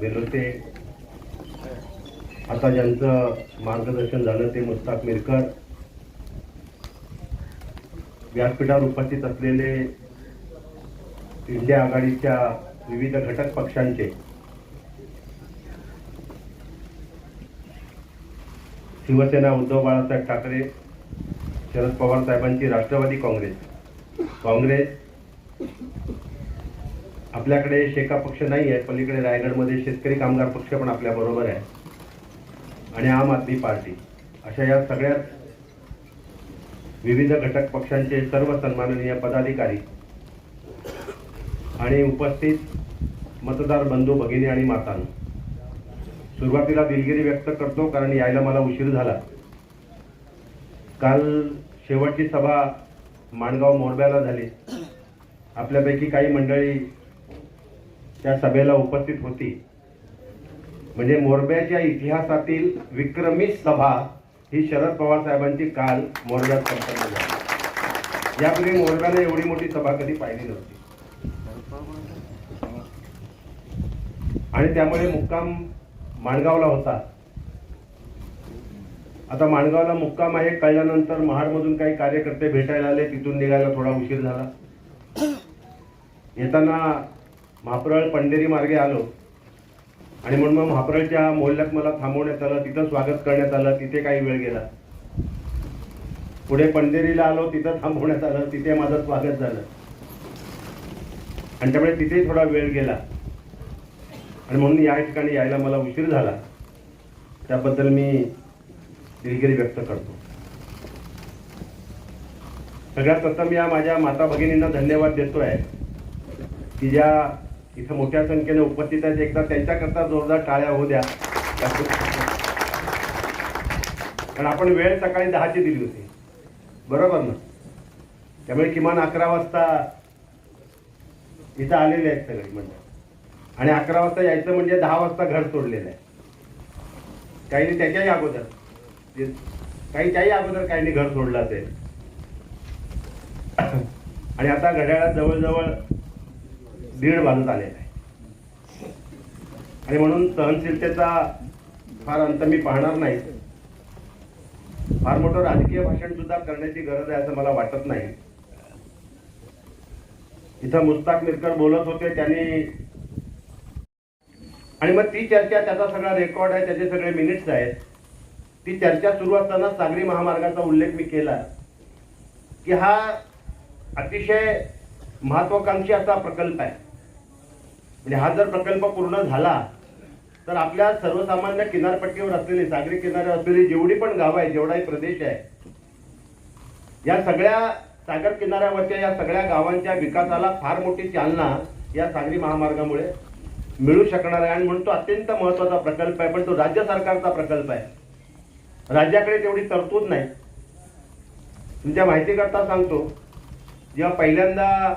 बेलोते आता ज्यांचं मार्गदर्शन झालं ते मुस्ताक मिरकर. व्यासपीठावर उपस्थित असलेले इंडिया आघाडीच्या विविध घटक पक्षांचे. शिवसेना उद्धव बाळासाहेब ठाकरे शरद पवार साहेबांची राष्ट्रवादी काँग्रेस. काँग्रेस आपल्याकडे शेका पक्ष नाही आहे पलीकडे रायगडमध्ये शेतकरी कामगार पक्ष पण आपल्या बरोबर आहे आणि आम आदमी पार्टी. अशा या सगळ्याच विविध घटक पक्षांचे सर्व सन्माननीय पदाधिकारी आणि उपस्थित मतदार बंधू भगिनी आणि मातां सुरुवातीला दिलगिरी व्यक्त करतो कारण यायला मला उशीर झाला. काल शेवटची सभा माणगाव मोरब्याला झाली. आपल्यापैकी काही मंडळी त्या सभेला उपस्थित होती. म्हणजे मोरब्याच्या इतिहासातील विक्रमी सभा ही शरद पवार साहेबांची काल मोरब्यात संपन्न झाली. यापूर्वी मोरब्याने एवढी मोठी सभा कधी पाहिली नव्हती. आणि त्यामुळे मुक्काम माणगावला होता. आता माणगावला मुक्काम आहे कळल्यानंतर महाडमधून काही कार्यकर्ते भेटायला आले तिथून निघायला थोडा उशीर झाला. येताना म्हापरळ पंढेरी मार्गे आलो. आणि म्हणून मग म्हापरळच्या मोहल्ल्यात मला थांबवण्यात आलं तिथं स्वागत करण्यात आलं तिथे काही वेळ गेला. पुढे पंढेरीला आलो तिथं थांबवण्यात आलं तिथे माझं स्वागत झालं. आणि त्यामुळे तिथे थोडा वेळ गेला. आणि म्हणून या ठिकाणी यायला मला उशीर झाला. त्याबद्दल मी दिलगिरी व्यक्त करतो. सगळ्यात प्रथम या माझ्या माता भगिनींना धन्यवाद देतोय की ज्या इथं मोठ्या संख्येने उपस्थित आहेत. एकदा त्यांच्याकरता जोरदार टाळ्या होऊ द्या. कारण आपण वेळ सकाळी दहाची दिली होती. बरोबर ना? त्यामुळे किमान अकरा वाजता इथं आलेले आहेत सगळे म्हणजे आणि अकरा वाजता यायचं म्हणजे दहा वाजता घर सोडलेलं आहे. काही त्याच्याही अगोदर काही त्याही अगोदर काही घर सोडलं असेल. आणि आता घड्याळात जवळजवळ दीड वाजत आलेला आहे आणि म्हणून सहनशीलतेचा फार अंत मी पाहणार नाही. फार मोठं राजकीय भाषण सुद्धा करण्याची गरज आहे असं मला वाटत नाही. इथं मुस्ताक मिरकर बोलत होते त्यांनी आणि मग ती चर्चा त्याचा सगळा रेकॉर्ड आहे त्याचे सगळे मिनिट्स आहेत. ती चर्चा सुरू असताना सागरी महामार्गाचा उल्लेख मी केला. की हा अतिशय महत्वाकांक्षी असा प्रकल्प आहे. म्हणजे हा जर प्रकल्प पूर्ण झाला तर आपल्या सर्वसामान्य किनारपट्टीवर असलेली सागरी किनाऱ्यावर असलेली जेवढी पण गावं आहे जेवढाही प्रदेश आहे या सगळ्या सागर किनाऱ्यावरच्या या सगळ्या गावांच्या विकासाला फार मोठी चालना या सागरी महामार्गामुळे मिळू शकणार आहे. आणि म्हणून तो अत्यंत महत्त्वाचा प्रकल्प आहे पण तो राज्य सरकारचा प्रकल्प आहे. राज्याकडे तेवढी तरतूद नाही. तुमच्या माहितीकरता सांगतो जेव्हा पहिल्यांदा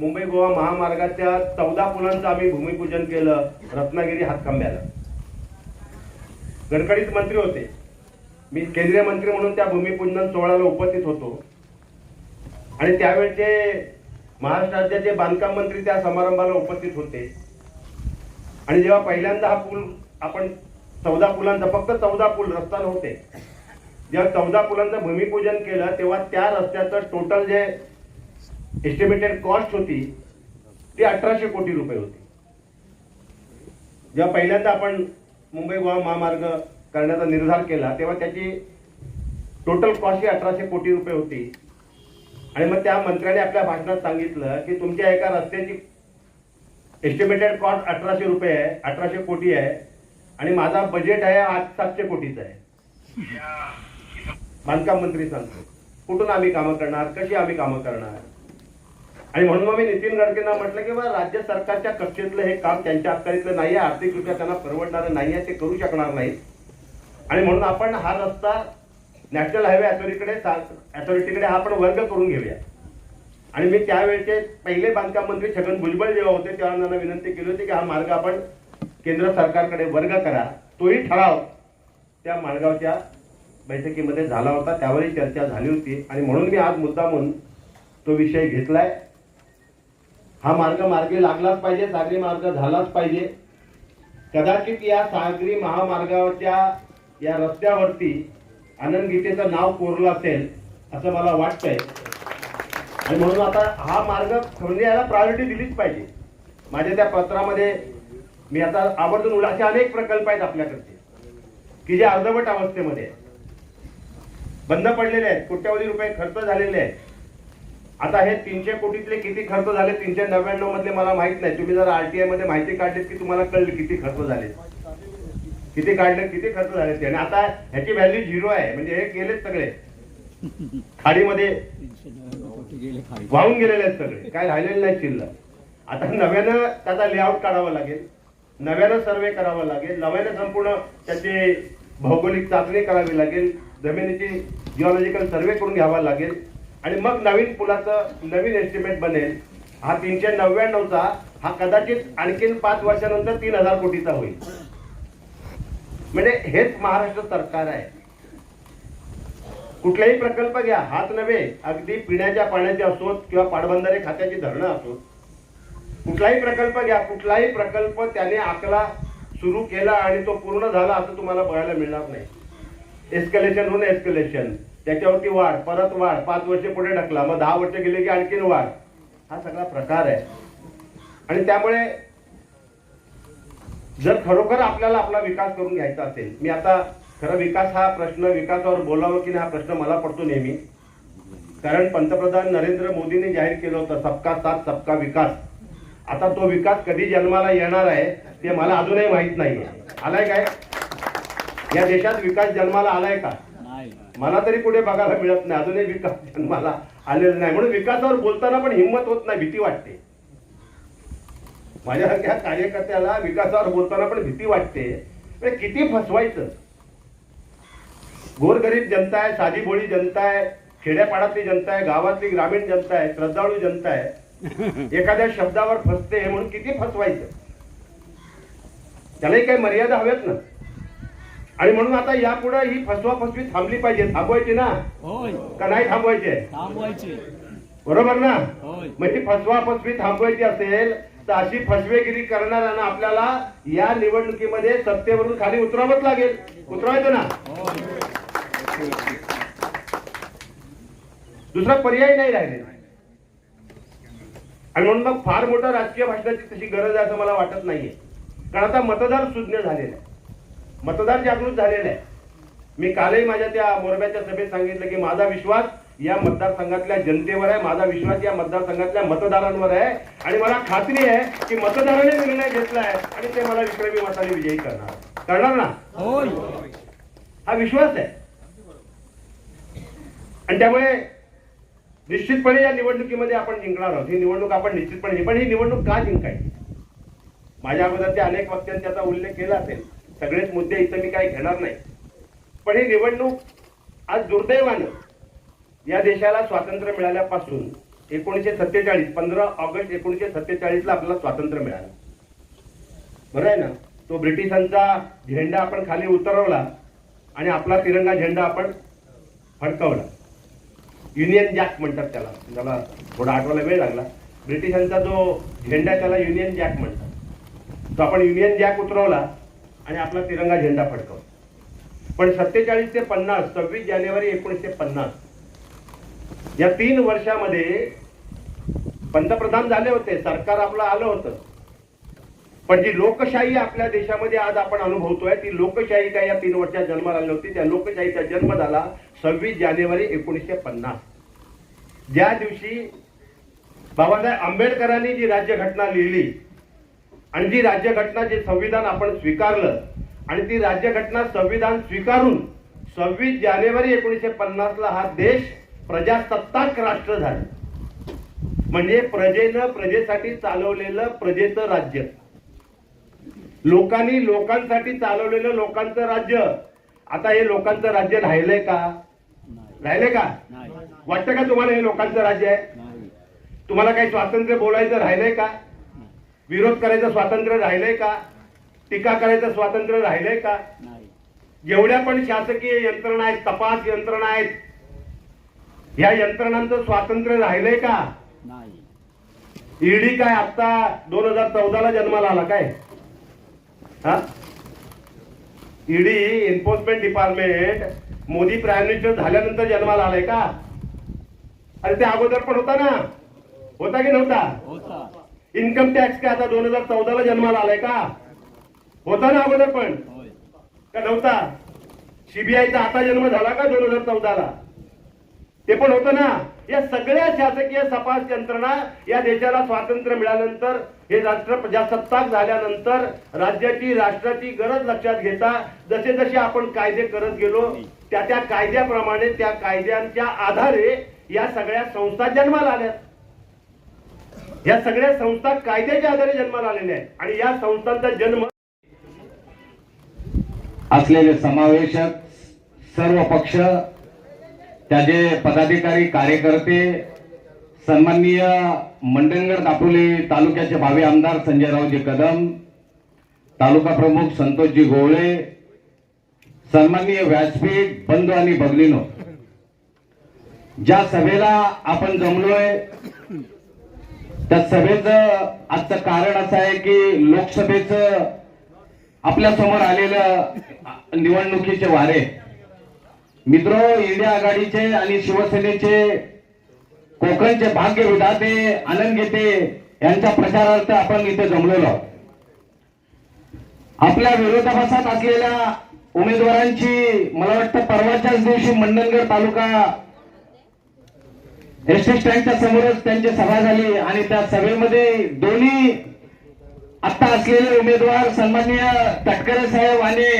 मुंबई गोवा महामार्गाच्या चौदा पुलांचं आम्ही भूमिपूजन केलं रत्नागिरी हातकांब्याला गडकरीत मंत्री होते. मी केंद्रीय मंत्री म्हणून त्या भूमिपूजन सोहळ्याला उपस्थित होतो. आणि त्यावेळचे महाराष्ट्र राज्याचे बांधकाम मंत्री त्या समारंभाला उपस्थित होते. आणि जेव्हा पहिल्यांदा हा पूल आपण चौदा पुलांचा फक्त चौदा पूल रस्ता नव्हते जेव्हा चौदा पुलांचं भूमिपूजन केलं तेव्हा त्या रस्त्याचं टोटल जे एस्टिमेटेड कॉस्ट होती ती अठराशे कोटी रुपये होती. जेव्हा पहिल्यांदा आपण मुंबई गोवा महामार्ग करण्याचा निर्धार केला तेव्हा त्याची टोटल कॉस्ट ही अठराशे कोटी रुपये होती. आणि मग त्या मंत्र्याने आपल्या भाषणात सांगितलं की तुमच्या एका रस्त्याची एस्टिमेटेड कॉस्ट अठराशे रुपये आहे अठराशे कोटी आहे आणि माझा बजेट आहे आज सातशे कोटीचा आहे. बांधकाम मंत्री सांगतो कुठून आम्ही कामं करणार कशी आम्ही कामं करणार? आणि म्हणून मग मी नितीन गडकरींना म्हटलं की बा राज्य सरकारच्या कक्षेतलं हे काम त्यांच्या अखत्यारीतलं नाही आहे आर्थिकदृष्ट्या त्यांना परवडणारं नाही आहे ते करू शकणार नाहीत. आणि म्हणून आपण हा रस्ता नॅशनल हायवे अथॉरिटीकडे अथॉरिटीकडे हा आपण वर्ग करून घेऊया. आणि मी त्यावेळेचे पहिले बांधकाम मंत्री छगन भुजबळ जेव्हा होते तेव्हा त्यांना विनंती केली होती की हा मार्ग आपण केंद्र सरकारकडे वर्ग करा. तोही ठराव त्या माणगावच्या बैठकीमध्ये झाला होता त्यावरही चर्चा झाली होती. आणि म्हणून मी आज म्हणून तो विषय घेतलाय. हा मार्ग मार्गी लागलाच पाहिजे सागरी मार्ग झालाच पाहिजे. कदाचित या सागरी महामार्गावरच्या या रस्त्यावरती आनंद गीतेचं नाव कोरलं असेल असं मला वाटतंय. आणि म्हणून आता हा मार्ग म्हणजे याला प्रायोरिटी दिलीच पाहिजे. माझ्या त्या पत्रामध्ये मी आता आवर्जून उल्हा- असे अनेक प्रकल्प आहेत आपल्याकडचे की जे अर्धवट अवस्थेमध्ये बंद पडलेले आहेत कोट्यवधी रुपये खर्च झालेले आहेत. आता हे तीनशे कोटीतले किती खर्च झाले? तीनशे नव्याण्णव मधले मला माहीत नाही. तुम्ही जर आरटीआयमध्ये माहिती काढलीत की तुम्हाला कळलं किती खर्च झाले. किती काढले किती खर्च झाले ते. आणि आता ह्याची व्हॅल्यू झिरो आहे. म्हणजे हे गेलेच सगळे. खाडीमध्ये वाहून गेलेले आहेत सगळे. काय राहिलेले नाही शिल्लक. आता नव्यानं त्याचा लेआउट काढावा लागेल. नव्यानं सर्वे करावा लागेल. नव्यानं संपूर्ण त्याची भौगोलिक चाचणी करावी लागेल. जमिनीची जिओलॉजिकल सर्वे करून घ्यावा लागेल. आणि मग नवीन पुलाचं नवीन एस्टिमेट बनेल. हा तीनशे नव्याण्णवचा हा कदाचित आणखीन पाच वर्षानंतर तीन हजार कोटीचा होईल. म्हणजे हेच महाराष्ट्र सरकार आहे. कुठलाही प्रकल्प घ्या हात नव्हे अगदी पिण्याच्या पाण्याचे असोत किंवा पाटबंधारे खात्याची धरणं असोत. कुठलाही प्रकल्प घ्या कुठलाही प्रकल्प त्याने आकला सुरू केला आणि तो पूर्ण झाला असं तुम्हाला बघायला मिळणार नाही. एस्कलेशन होऊन एस्कलेशन त्याच्यावरती वाढ परत वाढ. पाच वर्ष पुढे ढकला. मग दहा वर्ष गेले की आणखीन वाढ. हा सगळा प्रकार आहे. आणि त्यामुळे जर खरोखर आपल्याला आपला विकास करून घ्यायचा असेल मी आता खरं विकास हा प्रश्न विकासावर बोलावं की नाही हा प्रश्न मला पडतो नेहमी. कारण पंतप्रधान नरेंद्र मोदींनी जाहीर केलं होतं सबका साथ सबका विकास. आता तो विकास कधी जन्माला येणार आहे ते मला अजूनही माहीत नाही आलाय काय? या देशात विकास जन्माला आलाय का? मला तरी कुठे बघायला मिळत नाही. अजूनही विकास जन्माला आलेला नाही. म्हणून विकासावर बोलताना पण हिंमत होत नाही भीती वाटते. माझ्यासारख्या कार्यकर्त्याला विकासावर बोलताना पण भीती वाटते. म्हणजे किती फसवायचं? गोरगरीब जनता आहे साधी भोळी जनता आहे खेड्यापाड्यातली जनता आहे गावातली ग्रामीण जनता आहे श्रद्धाळू जनता आहे. एखाद्या शब्दावर फसते म्हणून किती फसवायचं? त्यालाही काही मर्यादा हव्यात ना? आणि म्हणून आता यापुढे ही फसवा फसवी थांबली पाहिजे. थांबवायची ना? का नाही थांबवायचे? थांबवायचे. बरोबर ना? होय. म्हणजे फसवा फसवी थांबवायची असेल तर अशी फसवेगिरी करणाऱ्यांना आपल्याला या निवडणुकीमध्ये सत्तेवरून खाली उतरावंच लागेल. उतरवायचं ना? दुसरा पर्याय नाही राहिले. आणि म्हणून मग फार मोठं राजकीय भाषणाची तशी गरज आहे असं मला वाटत नाहीये. कारण आता मतदार सुज्ञ झालेले आहे मतदार जागृत झालेले आहे. मी कालही माझ्या त्या मोरब्याच्या सभेत सांगितलं की माझा विश्वास या मतदारसंघातल्या जनतेवर आहे माझा विश्वास या मतदारसंघातल्या मतदारांवर आहे. आणि मला खात्री आहे की मतदाराने निर्णय घेतला आहे आणि ते मला विक्रमी मताने विजयी करणार. करणार ना? हा विश्वास आहे. आणि त्यामुळे निश्चितपणे या निवडणुकीमध्ये आपण जिंकणार आहोत. ही निवडणूक आपण निश्चितपणे पण ही निवडणूक का जिंकायची? माझ्या अगोदर त्या अनेक वक्त्यांनी त्याचा उल्लेख केला असेल. सगळेच मुद्दे इथं मी काही घेणार नाही. पण ही निवडणूक आज दुर्दैवानं या देशाला स्वातंत्र्य मिळाल्यापासून एकोणीसशे सत्तेचाळीस पंधरा ऑगस्ट एकोणीसशे सत्तेचाळीसला आपल्याला स्वातंत्र्य मिळालं. बरं आहे ना? तो ब्रिटिशांचा झेंडा आपण खाली उतरवला आणि आपला तिरंगा झेंडा आपण फडकवला. युनियन जॅक म्हणतात त्याला. त्याला थोडा आठवायला वेळ लागला. ब्रिटिशांचा जो झेंडा त्याला युनियन जॅक म्हणतात. तो आपण युनियन जॅक उतरवला. आणि आपला तिरंगा झेंडा फडकवला पण सत्तेचाळीस ते पन्नास सव्वीस जानेवारी एकोणीसशे पन्नास या तीन वर्षामध्ये पंतप्रधान झाले होते सरकार आपलं आलं होतं. पण जी लोकशाही आपल्या देशामध्ये आज आपण अनुभवतोय ती लोकशाही काय या तीन वर्षात जन्माला आली होती. त्या लोकशाहीचा जन्म झाला सव्वीस जानेवारी एकोणीसशे पन्नास. ज्या दिवशी बाबासाहेब आंबेडकरांनी जी राज्यघटना लिहिली आणि जी राज्यघटना जे संविधान आपण स्वीकारलं आणि ती राज्यघटना संविधान स्वीकारून सव्वीस जानेवारी एकोणीसशे पन्नासला हा देश प्रजासत्ताक राष्ट्र झालं. म्हणजे प्रजेनं प्रजेसाठी चालवलेलं प्रजेचं राज्य. लोकांनी लोकांसाठी चालवलेलं लोकांचं राज्य. आता हे लोकांचं राज्य राहिलंय का? राहिलंय का? वाटतं का तुम्हाला हे लोकांचं राज्य आहे? तुम्हाला काही स्वातंत्र्य बोलायचं राहिलंय का? विरोध करायचं स्वातंत्र्य राहिलंय का? टीका करायचं स्वातंत्र्य राहिलंय का? नाही. जेवढ्या पण शासकीय यंत्रणा आहेत तपास यंत्रणा आहेत. या यंत्रणांचं स्वातंत्र्य राहिलंय का? नाही. ईडी काय आता दोन हजार चौदाला जन्माला आला काय? हा? ED enforcement department Modi prime minister झाल्यानंतर जन्माला आलाय का? अरे ते अगोदर पण होता ना? होता की नव्हता? होता. इन्कम टॅक्स काय आता दोन हजार चौदाला जन्माला आलाय का? होता ना अगोदर पण. का नव्हता? सीबीआयचा आता जन्म झाला का दोन हजार चौदाला? ते पण होतं ना. या सगळ्या शासकीय तपास यंत्रणा या देशाला स्वातंत्र्य मिळाल्यानंतर हे राष्ट्र प्रजासत्ताक झाल्यानंतर राज्याची राष्ट्राची गरज लक्षात घेता जसे जसे आपण कायदे करत गेलो त्या त्या कायद्याप्रमाणे त्या कायद्यांच्या आधारे या सगळ्या संस्था जन्माला आल्यात. या सगळ्या संस्था कायद्याच्या आधारे जन्माला आलेल्या आहेत. आणि या संस्थांचा जन्म असलेले समावेशक सर्व पक्ष त्याचे पदाधिकारी कार्यकर्ते सन्माननीय मंडणगड दापोली तालुक्याचे भावी आमदार संजयरावजी कदम तालुका प्रमुख संतोषजी गोवळे सन्माननीय व्यासपीठ बंधू आणि भगिनीनो ज्या सभेला आपण जमलोय त्या सभेचं आजचं कारण असं आहे की लोकसभेचं आपल्यासमोर आलेलं निवडणुकीचे वारे. मित्र इंडिया आघाडीचे आणि शिवसेनेचे कोकणचे भाग्य विधाते आनंद गीते यांच्या प्रचारार्थ आपण इथे जमलेलो आहोत. आपल्या विरोधाभासात असलेल्या उमेदवारांची मला वाटतं परवाच्याच दिवशी मंडणगड तालुका एस टी स्टँडच्या समोरच त्यांची सभा झाली आणि त्या सभेमध्ये दोन्ही आता असलेले उमेदवार सन्माननीय तटकरे साहेब आणि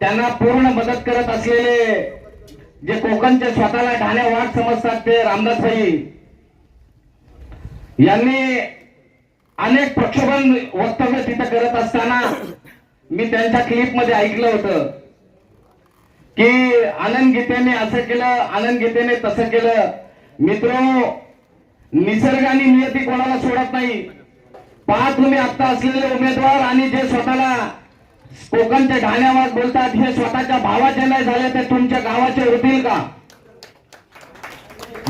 त्यांना पूर्ण मदत करत असलेले जे कोकणचे स्वतःला ढाण्या वाट समजतात ते रामदास भाई यांनी अनेक प्रक्षोभन वक्तव्य तिथं करत असताना मी त्यांच्या क्लिपमध्ये ऐकलं होतं की आनंद गीतेने असं केलं आनंद गीतेने तसं केलं. मित्र निसर्गाने नियती कोणाला सोडत नाही. पहा तुम्ही आता असलेले उमेदवार आणि जे स्वतःला कोकणच्या ढाण्यावर बोलतात हे स्वतःच्या भावाचे नाही झाले ते तुमच्या गावाचे होतील का?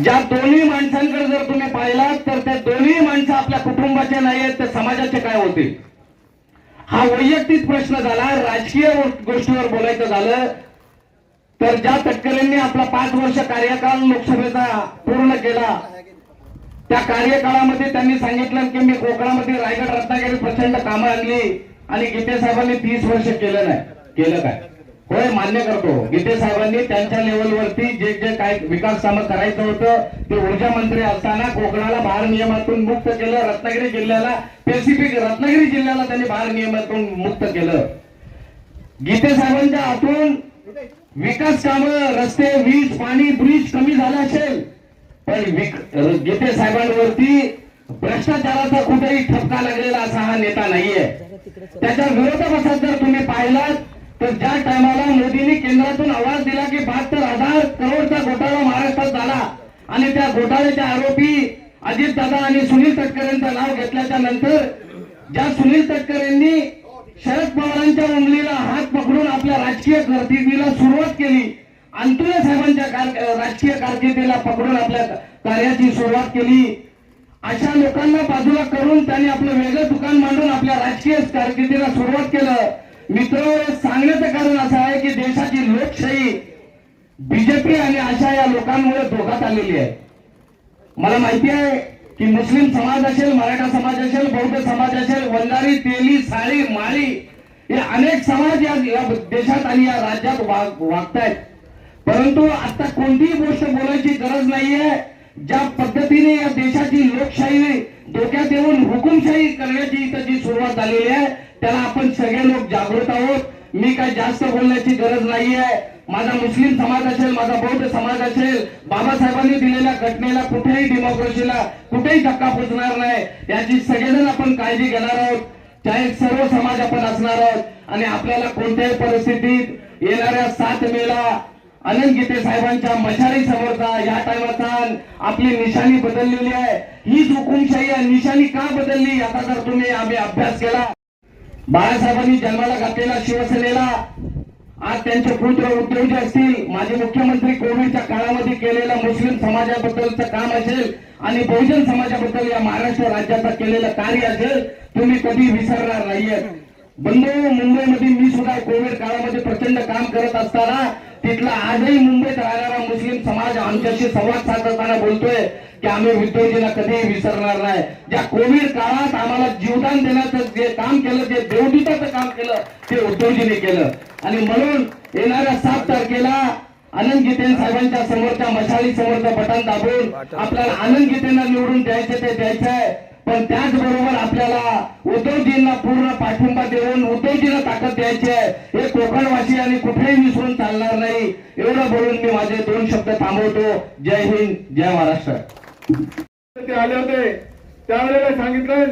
ज्या दोन्ही माणसांकडे जर तुम्ही पाहिलात तर ते दोन्ही माणसं आपल्या कुटुंबाचे नाही आहेत ते समाजाचे काय होतील? हा वैयक्तिक प्रश्न झाला राजकीय गोष्टीवर बोलायचं झालं तर ज्या तटकरेंनी आपला पाच वर्ष कार्यकाळ लोकसभेचा पूर्ण केला त्या कार्यकाळामध्ये त्यांनी सांगितलं की मी कोकणामध्ये रायगड रत्नागिरी प्रचंड कामं आणली आणि गीते साहेबांनी तीस वर्ष केलं नाही. केलं काय? होय मान्य करतो. गीते साहेबांनी त्यांच्या लेवलवरती जे जे काय विकास कामं करायचं होतं ते ऊर्जा मंत्री असताना कोकणाला भार नियमातून मुक्त केलं रत्नागिरी जिल्ह्याला स्पेसिफिक रत्नागिरी जिल्ह्याला त्यांनी भार नियमातून मुक्त केलं. गीते साहेबांच्या आतून विकास कामं रस्ते वीज पाणी ब्रिज कमी झालं असेल पण गीते साहेबांवरती भ्रष्टाचाराचा कुठेही ठपका लागलेला असा हा नेता नाहीये. त्याच्या विरोधाभासात जर तुम्ही पाहिलात तर ज्या टायमाला मोदींनी केंद्रातून आवाज दिला की बहात्तर हजार करोडचा घोटाळा महाराष्ट्रात झाला आणि त्या घोटाळ्याचे आरोपी अजित दादा आणि सुनील तटकरेंचं नाव घेतल्याच्या नंतर ज्या सुनील तटकरेंनी शरद पवारांच्या उंगलीला हात पकडून आपल्या राजकीय कारकिर्दीला सुरुवात केली. अंतुले साहेबांच्या कार- राजकीय कारकिर्दीला पकडून आपल्या कार्याची सुरुवात केली. अशा लोकांना बाजूला करून त्यांनी आपलं वेगळं दुकान मांडून आपल्या राजकीय कारकिर्दीला सुरुवात केलं. मित्र सांगण्याचं कारण असं आहे की देशाची लोकशाही बीजेपी आणि अशा या लोकांमुळे धोक्यात आलेली आहे. मला माहिती आहे की मुस्लिम समाज असेल मराठा समाज असेल बौद्ध समाज असेल वंधारी तेली साळी माळी हे अनेक समाज या देशात आणि या राज्यात वागतायत. परंतु आता कोणतीही गोष्ट बोलायची गरज नाहीये. ज्या पद्धतीने या देशाची लोकशाही धोक्यात येऊन हुकुमशाही करण्याची इथं जी सुरुवात झालेली आहे त्याला आपण सगळे लोक जागृत आहोत. मी काय जास्त बोलण्याची गरज नाहीये. माझा मुस्लिम समाज असेल माझा बौद्ध समाज असेल बाबासाहेबांनी दिलेल्या घटनेला कुठेही डेमोक्रेसीला कुठेही धक्का पोचणार नाही. याची सगळेजण आपण काळजी घेणार आहोत. त्याही सर्व समाज आपण असणार आहोत. आणि आपल्याला कोणत्याही परिस्थितीत येणाऱ्या सात मेला अनंत गीते साहेबांच्या मशाली समोरचा या टायमाचा आपली निशाणी बदललेली आहे. हीच हुकुमशाही आहे निशाणी का बदलली याचा जर तुम्ही आम्ही अभ्यास केला. बाळासाहेबांनी जन्माला घातलेला शिवसेनेला आज त्यांचे पुत्र उद्योगी असतील. माजी मुख्यमंत्री कोविडच्या काळामध्ये केलेलं मुस्लिम समाजाबद्दलचं काम असेल आणि बहुजन समाजाबद्दल या महाराष्ट्र राज्याचं केलेलं कार्य असेल तुम्ही कधी विसरणार नाहीये. बंधू मुंबईमध्ये मी सुद्धा कोविड काळामध्ये प्रचंड काम करत असताना तिथला आजही मुंबईत राहणारा मुस्लिम समाज आमच्याशी संवाद साधताना बोलतोय की आम्ही उद्योजीला कधीही विसरणार नाही. ज्या कोविड काळात आम्हाला जीवदान देण्याचं जे काम केलं जे देवदूताचं काम केलं ते उद्योजीने केलं. आणि म्हणून येणाऱ्या सात तारखेला आनंद गीतेन साहेबांच्या समोरच्या मशाली समोरचं बटन दाबून आपल्याला आनंद गीतेंना निवडून द्यायचं ते द्यायचं आहे पण त्याचबरोबर आपल्याला उद्धवजींना पूर्ण पाठिंबा देऊन उद्धवजींना ताकद द्यायची आहे. हे कोकणवासी आणि कुठेही विसरून चालणार नाही. एवढं बोलून मी माझे दोन शब्द थांबवतो. जय हिंद जय महाराष्ट्र. ते आले होते. त्यावेळेला सांगितलं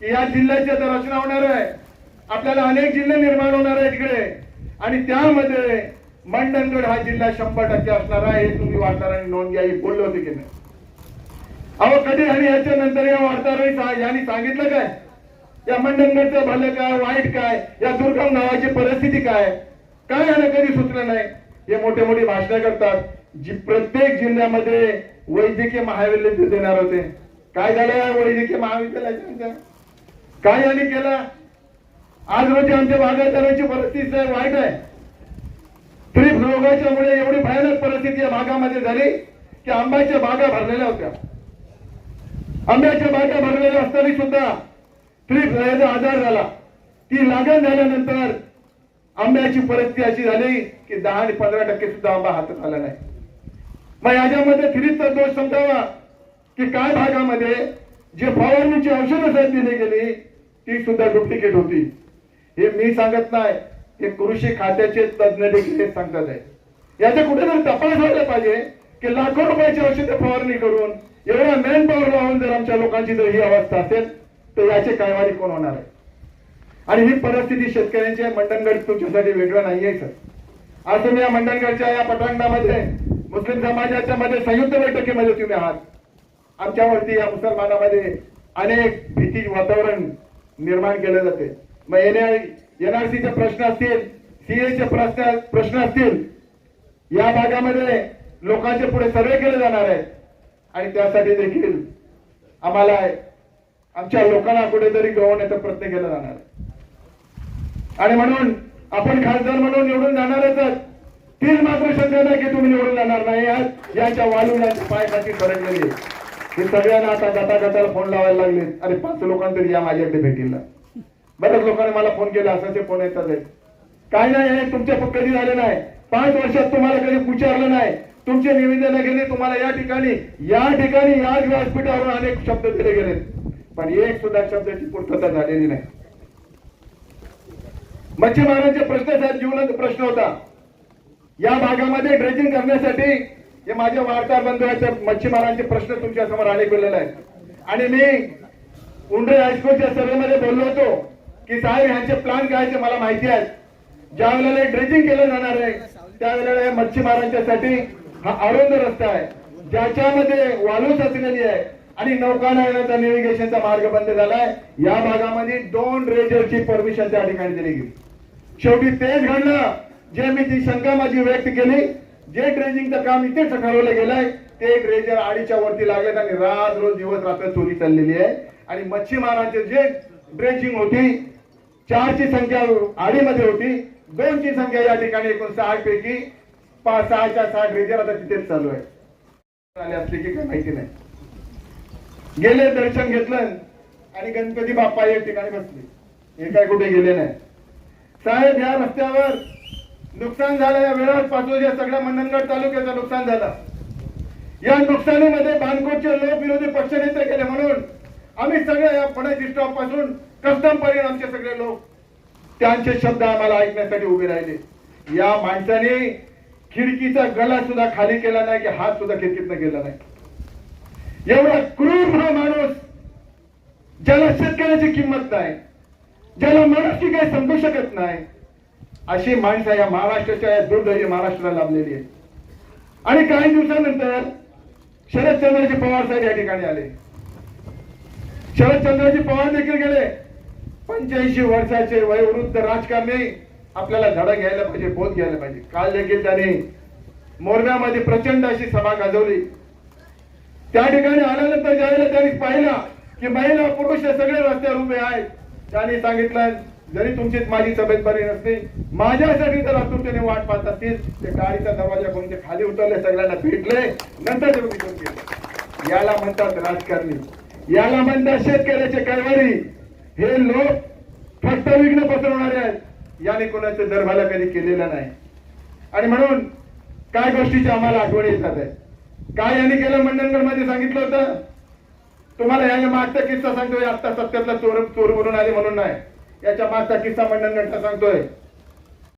की या जिल्ह्याची आता रचना होणार आहे. आपल्याला अनेक जिल्हे निर्माण होणार आहे तिकडे आणि त्यामध्ये मंडणगड हा जिल्हा शंभर टक्के असणार आहे हे तुम्ही वार्ताहरांनी नोंद घ्या हे बोलले होते की नाही. अहो कधी आणि याच्या नंतर या वार्ताहरांनी यांनी सांगितलं काय? या मंडणगडचं भलं काय वाईट काय या दुर्गम नावाची परिस्थिती काय? काय याला कधी सुचलं नाही? हे मोठे मोठी भाषणं करतात. जी प्रत्येक जिल्ह्यामध्ये वैद्यकीय महाविद्यालय देणार होते. काय झालं या वैद्यकीय महाविद्यालयाच्या? काय यांनी केलं? आज रोजी आमच्या बागायतदारांची परिस्थिती वाईट आहे. ट्रीप रोगाच्या मुळे एवढी भयानक परिस्थिती या भागामध्ये झाली की आंब्याच्या बागा भरलेल्या होत्या. आंब्याच्या बागा भरलेल्या असताना सुद्धा ट्रीप याचा आजार झाला. ती लागण झाल्यानंतर आंब्याची परिस्थिती अशी झाली की दहा आणि पंधरा टक्के सुद्धा आंबा हातात आला नाही. मग याच्यामध्ये थ्रीचा दोष समजावा की काय भागामध्ये जे फवारणीची औषधं साहेब दिली गेली ती सुद्धा डुप्लिकेट होती. हे मी सांगत नाही हे कृषी खात्याचे तज्ज्ञ देखील हे सांगतात आहे. याचे कुठेतरी तपास व्हायला पाहिजे की लाखो रुपयाची औषध फवारणी करून एवढा मॅन पॉवर लावून जर आमच्या लोकांची जर ही अवस्था असेल तर याचे कायवारी कोण होणार आहे? आणि ही परिस्थिती शेतकऱ्यांची आहे. मंडणगड तुमच्यासाठी वेगळं नाहीये सर. आज तुम्ही या मंडणगडच्या या पटांगणामध्ये मुस्लिम समाजाच्या मध्ये संयुक्त बैठकीमध्ये तुम्ही आहात. आमच्यावरती या मुसलमानामध्ये अनेक भीती वातावरण निर्माण केले जाते. मग एनआरसीचे प्रश्न असतील सीएचे प्रश्न प्रश्न असतील या भागामध्ये लोकांचे पुढे सर्वे केले जाणार आहेत. आणि त्यासाठी देखील आम्हाला आमच्या लोकांना कुठेतरी गवण्याचा प्रयत्न केला जाणार आहे. आणि म्हणून आपण खासदार म्हणून निवडून जाणारच आहात. तीच मात्र शक्य नाही की तुम्ही निवडून जाणार नाही आज यांच्या वालून पायासाठी सरकलेली आहे. हे सगळ्यांना आता गता गटाला फोन लावायला लागले अरे पाच लोकांतरी या माझ्याकडे भेटीला. बऱ्याच लोकांनी मला फोन केला असाचे फोन येतात आहेत. काय नाही तुमच्या कधी झाले नाही. पाच वर्षात तुम्हाला कधी विचारलं नाही. तुमचे निवेदन गेले तुम्हाला या ठिकाणी या ठिकाणी याच व्यासपीठावरून अनेक शब्द दिले गेले. पण एक सुद्धा शब्दाची पूर्तता झालेली नाही. मच्छीमारांचे प्रश्न साहेब जीवनाचा प्रश्न होता. या भागामध्ये ड्रेजिंग करण्यासाठी हे माझ्या वार्ताहर बंधूचे मच्छीमारांचे प्रश्न तुमच्यासमोर आले गेलेले आहेत. आणि मी उंडे हायस्कूलच्या सभेमध्ये बोललो होतो. की साहेब यांचे प्लान काय ते मला माहिती आहे ज्या वेळेला ड्रेजिंग केलं जाणार आहे त्यावेळेला या मच्छीमारांच्यासाठी हा अरुंद रस्ता आहे ज्याच्यामध्ये वालू साचलेली आहे आणि नौका येण्याचा नेव्हिगेशनचा मार्ग बंद झालाय. या भागामध्ये दोन रेजरची परमिशन त्या ठिकाणी दिली गेली. शेवटी तेच घडलं. जे मी ती शंका माझी व्यक्त केली जे ड्रेजिंगचं काम इथेच ठरवलं गेलंय ते ड्रेजर आडीच्या वरती लागत आणि रात रोज दिवस रात्र चोरी चाललेली आहे. आणि मच्छीमारांचे जे ड्रेजिंग होती चारची संख्या आडीमध्ये होती. दोनची संख्या या ठिकाणी एकूण सहा पैकी पाच सहाच्या सहा ड्रेजर आता तिथेच चालू आहे. आले असले की काही माहिती नाही. गेले दर्शन घेतलं आणि गणपती बाप्पा एक ठिकाणी बसले. हे काय कुठे गेले नाही. साहेब या रस्त्यावर नुकसान झालं. या वेळात पासून या सगळ्या मंडणगड तालुक्याचं नुकसान झालं. या नुकसानीमध्ये बानकोटचे लोक विरोधी पक्षनेते गेले म्हणून आम्ही सगळे या पणाची स्टॉपपासून कस्टम पर्यंत आमचे सगळे लोक? त्यांचे शब्द आम्हाला ऐकण्यासाठी उभे राहिले. या माणसाने खिडकीचा गला सुद्धा खाली केला नाही की हात सुद्धा खिडकीतनं गेला नाही. एवढा क्रूर हा माणूस ज्याला शेतकऱ्याची किंमत नाही ज्याला मराठी काही समजू शकत नाही अशी माणसं या महाराष्ट्राच्या या दुर्दैवी महाराष्ट्राला लाभलेली आहे आणि काही दिवसानंतर शरदचंद्रजी पवार साहेब या ठिकाणी आले. शरदचंद्रजी पवार देखील गेले. पंच्याऐंशी वर्षाचे वयोवृद्ध राजकारणी आपल्याला धडा घ्यायला पाहिजे बोध घ्यायला पाहिजे. काल देखील त्याने मोरव्यामध्ये प्रचंड अशी सभा गाजवली. त्या ठिकाणी आल्यानंतर ज्यावेळेला त्यांनी पाहिला की महिला पुरुष हे सगळे रस्त्यावर उभे आहेत. त्यांनी सांगितलं जरी तुमची माझी तब्येत बरी नसली माझ्यासाठी जर आतुरतेने वाट पाहत असतील ते गाडीचा दरवाजा करून ते खाली उतरले सगळ्यांना भेटले नंतर ते याला म्हणतात राजकारणी. याला म्हणतात शेतकऱ्याचे कैवारी. हे लोक फक्त विघ्न पसरवणारे आहेत. याने कोणाचं दरभाला कधी केलेलं नाही. आणि म्हणून काय गोष्टीची आम्हाला आठवण येतात आहे. काय यांनी केलं मंडणगडमध्ये सांगितलं होतं? तुम्हाला याच्या मागचा किस्सा सांगतोय आता सत्यातला चोर चोर म्हणून आले म्हणून नाही. याच्या मागचा किस्सा मंडणगडचा सांगतोय.